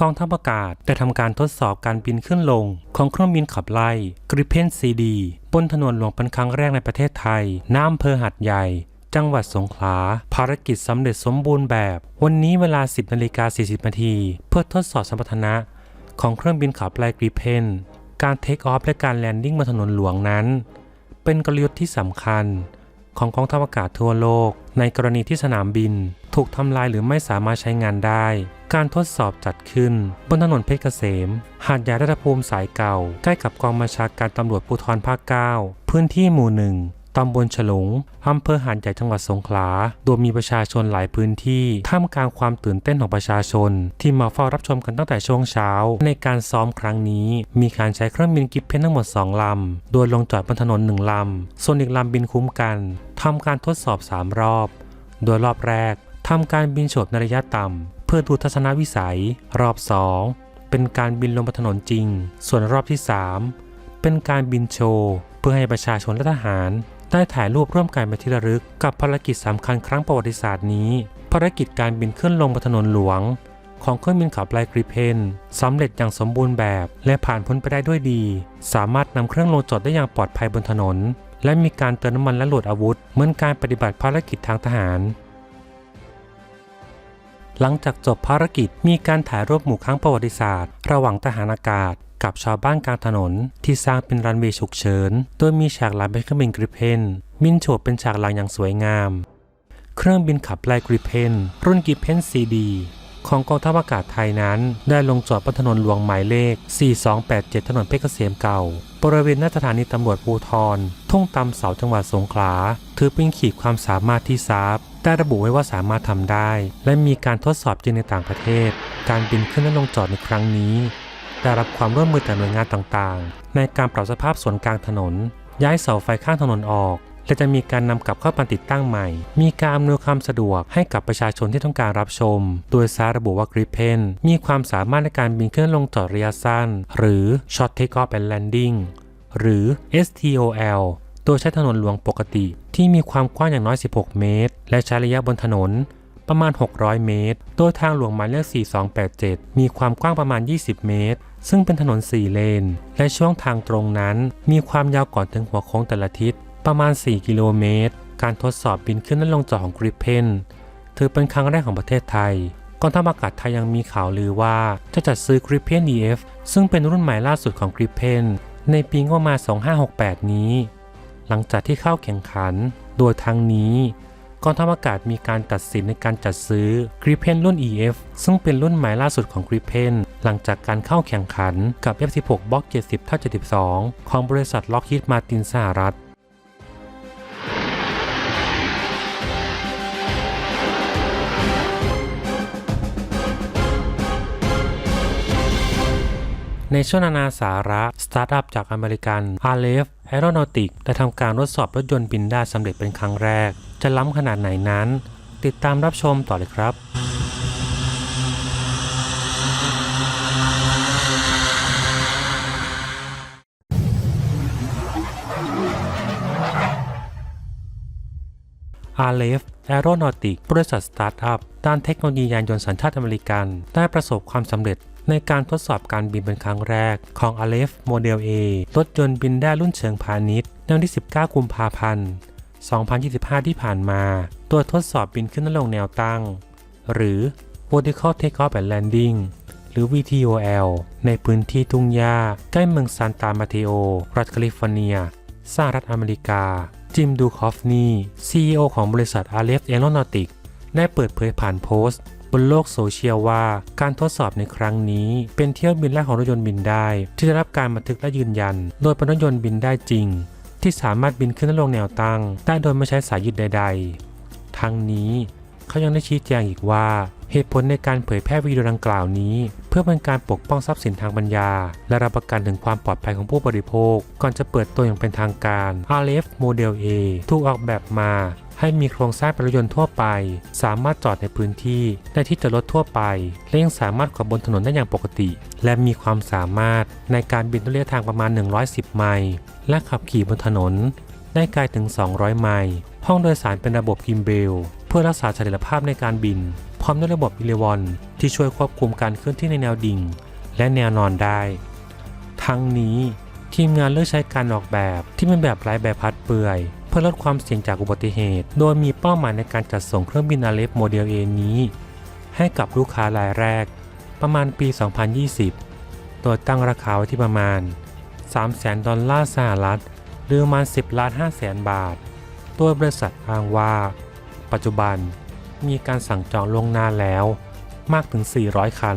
กองทัพอากาศได้ทำการทดสอบการบินขึ้นลง ของเครื่องบินขับไล่กริเพนซีดี บนถนนหลวงเป็นครั้งแรกในประเทศไทยน้ำเภอหัดใหญ่ จังหวัดสงขลา ภารกิจสำเร็จสมบูรณ์แบบ วันนี้เวลา 10นาฬิกา40นาทีเพื่อทดสอบสมรรถนะ ของเครื่องบินขับไล่กริเพนการเทคออฟและการแลนดิ้งบนถนนหลวงนั้น เป็นกลยุทธ์ที่สำคัญ ของกองทัพอากาศทั่วโลก ในกรณีที่สนามบิน ถูกทำลายหรือไม่สามารถใช้งานได้ การทดสอบจัดขึ้น บนถนนเพชรเกษม หาดใหญ่รัฐภูมิสายเก่า ใกล้กับกองบัญชาการตำรวจภูธรภาค 9 พื้นที่หมู่หนึ่งตำบลฉลุงอำเภอหาดใหญ่จังหวัดสงขลา โดยมีประชาชนหลายพื้นที่ท่ามกลางความตื่นเต้นของประชาชน ที่มาเฝ้ารับชมกันตั้งแต่ช่วงเช้า ในการซ้อมครั้งนี้ มีการใช้เครื่องบินกิฟเพนทั้งหมด 2 ลำ โดยลงจอดบนถนน 1 ลำ ส่วนอีกลำบินคุ้มกันทำการทดสอบ 3 รอบ โดยรอบแรก ทำการบินโฉบในระยะต่ำ เพื่อดูทัศนวิสัย รอบ 2 เป็นการบินลงบนถนนจริง ส่วนรอบที่ 3 เป็นการบินโชว์เพื่อให้ประชาชนและทหาร ได้ถ่ายรูปร่วมกันเป็นที่ระลึกกับภารกิจสำคัญครั้งประวัติศาสตร์นี้ ภารกิจการบินขึ้นลงบนถนนหลวง ของเครื่องบินขับไล่กริเพนสำเร็จอย่างสมบูรณ์แบบ และผ่านพ้นไปได้ด้วยดี สามารถนำเครื่องลงจอดได้อย่างปลอดภัยบนถนนและมีการเติมน้ำมันและโหลดอาวุธ เหมือนการปฏิบัติภารกิจทางทหาร หลังจากจบภารกิจมีการถ่ายรูปหมู่ครั้งประวัติศาสตร์ ระหว่างทหารอากาศ กับชาวบ้านกลางถนน ที่สร้างเป็นรันเวย์ฉุกเฉิน โดยมีฉากหลังเป็นเครื่องบินกริเพนมินโฉบเป็นฉากหลังอย่างสวยงาม เครื่องบินขับไล่กริเพนรุ่นกริเพนซีดี ของกองทัพอากาศไทยนั้น ได้ลงจอดบนถนนหลวงหมายเลข 4287 ถนนเพชรเกษมเก่า บริเวณหน้าสถานีตำรวจภูทร ทุ่งตำเสาจังหวัดสงขลา ถือเป็นขีดความสามารถที่ทราบได้ระบุไว้ว่าสามารถทำได้ และมีการทดสอบจริงในต่างประเทศ การบินขึ้นและลงจอดในครั้งนี้ ได้รับความร่วมมือจากหน่วยงานต่างๆ ในการปรับสภาพส่วนกลางถนน ย้ายเสาไฟข้างถนนออก และจะมีการนำกลับเข้ามาติดตั้งใหม่ มีการอำนวยความสะดวกให้กับประชาชนที่ต้องการรับชม โดยสารระบุว่ากริเพนมีความสามารถในการบินขึ้นลงจอดระยะสั้น หรือ Short Take Off and Landing หรือ STOL โดยใช้ถนนหลวงปกติ ที่มีความกว้างอย่างน้อย 16 เมตร และใช้ระยะบนถนนประมาณ 600 เมตร โดยทางหลวงหมายเลข 4287 มีความกว้างประมาณ 20 เมตร ซึ่งเป็นถนน 4 เลน และช่วงทางตรงนั้น มีความยาวก่อนถึงหัวโค้งแต่ละทิศ ประมาณ 4 กิโลเมตร การทดสอบบินขึ้นและลงจอดของกริปเพนถือเป็นครั้งแรกของประเทศไทยกองทัพอากาศไทยยังมีข่าวลือว่าจะจัดซื้อกริปเพน EF ซึ่งเป็นรุ่นใหม่ล่าสุดของกริปเพนในปีงบมา 2568 นี้ หลังจากที่เข้าแข่งขัน โดยทั้งนี้กองทัพอากาศมีการตัดสินในการจัดซื้อกริเพนรุ่น EF ซึ่งเป็นรุ่นใหม่ล่าสุดของกริเพนหลังจากการเข้าแข่งขันกับ F16 บล็อก70เท่า72 ของบริษัทล็อกฮีดมาตินสหรัฐ ในช่วงนานาสาระ สตาร์ทอัพจากอเมริกัน a l e f Aeronautics ได้ทำการทดสอบรถยนต์บินได้สำเร็จเป็นครั้งแรก จะล้ำขนาดไหนนั้น ติดตามรับชมต่อเลยครับ a l e f Aeronautics บริษัทสตาร์ทอัพด้านเทคโนโลยียานยนต์สัญชาติอเมริกัน ได้ประสบความสำเร็จ ในการทดสอบการบินเป็นครั้งแรกของ a l e f Model A รถยนต์บินได้รุ่นเชิงพาณิชย์ในวันที่ 19 กุมภาพันธ์ 2025 ที่ผ่านมา ตัวทดสอบบินขึ้นและลงแนวตั้ง หรือ Vertical Takeoff and Landing หรือ VTOL ในพื้นที่ทุ่งหญ้าใกล้เมืองซานตามาเทโอ รัฐแคลิฟอร์เนีย สหรัฐอเมริกา จิมดูคอฟนี CEO ของบริษัท a l e f Aeronautics ได้เปิดเผยผ่านโพสต์ บนโลกโซเชียลว่า การทดสอบในครั้งนี้ เป็นเที่ยวบินแรกของรถยนต์บินได้ ที่ได้รับการบันทึกและยืนยัน โดยเป็นรถยนต์บินได้จริง ที่สามารถบินขึ้นและลงแนวตั้งได้โดยไม่ใช้สายยึดใด ๆ ทั้งนี้เขายังได้ชี้แจงอีกว่าเหตุผลในการเผยแพร่วิดีโอดังกล่าวนี้ เพื่อเป็นการปกป้องทรัพย์สินทางปัญญา และรับประกันถึงความปลอดภัยของผู้บริโภค ก่อนจะเปิดตัวอย่างเป็นทางการ RF Model A ถูกออกแบบมา ให้มีโครงสร้างเป็นรถยนต์ทั่วไป สามารถจอดในพื้นที่ได้ที่จอดรถทั่วไป และยังสามารถขับบนถนนได้อย่างปกติ และมีความสามารถในการบินระยะทางประมาณ 110 ไมล์และขับขี่บนถนน ได้ไกลถึง 200 ไมล์ห้องโดยสารเป็นระบบกิมเบล เพื่อรักษาเสถียรภาพในการบิน พร้อมด้วยระบบอิเลวอนที่ช่วยควบคุมการเคลื่อนที่ในแนวดิ่ง และแนวนอนได้ ทั้งนี้ทีมงานเลือกใช้การออกแบบที่เป็นแบบไร้ใบพัดเปื่อย พื่อลดความเสี่ยงจากอุบัติเหตุ โดยมีเป้าหมายในการจัดส่งเครื่องบินอาเลฟโมเดลเอนี้ ให้กับลูกค้ารายแรก ประมาณปี 2020 โดยตั้งราคาไว้ที่ประมาณ 300,000 ดอลลาร์สหรัฐ หรือประมาณ 10ล้าน5แสนบาท โดยบริษัทอ้างว่า ปัจจุบันมีการสั่งจองล่วงหน้าแล้วมากถึง 400 คัน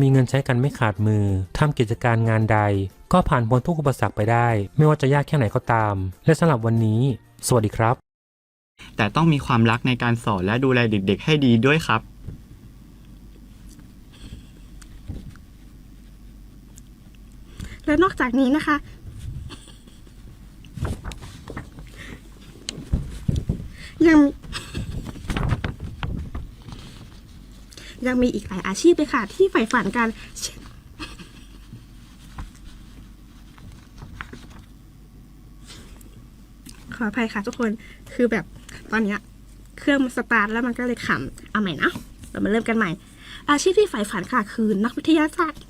มีเงินใช้กันไม่ขาดมือทำกิจการงานใด ก็ผ่านพ้นทุกอุปสรรคไปได้ ไม่ว่าจะยากแค่ไหนก็ตาม และสำหรับวันนี้ สวัสดีครับ แต่ต้องมีความรักในการสอนและดูแลเด็ก ๆ ให้ดีด้วยครับและนอกจากนี้นะคะ ยัง ยังมีอีกหลายอาชีพเลยค่ะ ที่ใฝ่ฝันกันเช่นขออภัยค่ะทุกคนคือแบบตอนเนี้ยเครื่องมันสตาร์ทแล้วมันก็เลยขำเอาใหม่นะเรามาเริ่มกันใหม่ อาชีพที่ใฝ่ฝันค่ะคือนักวิทยาศาสตร์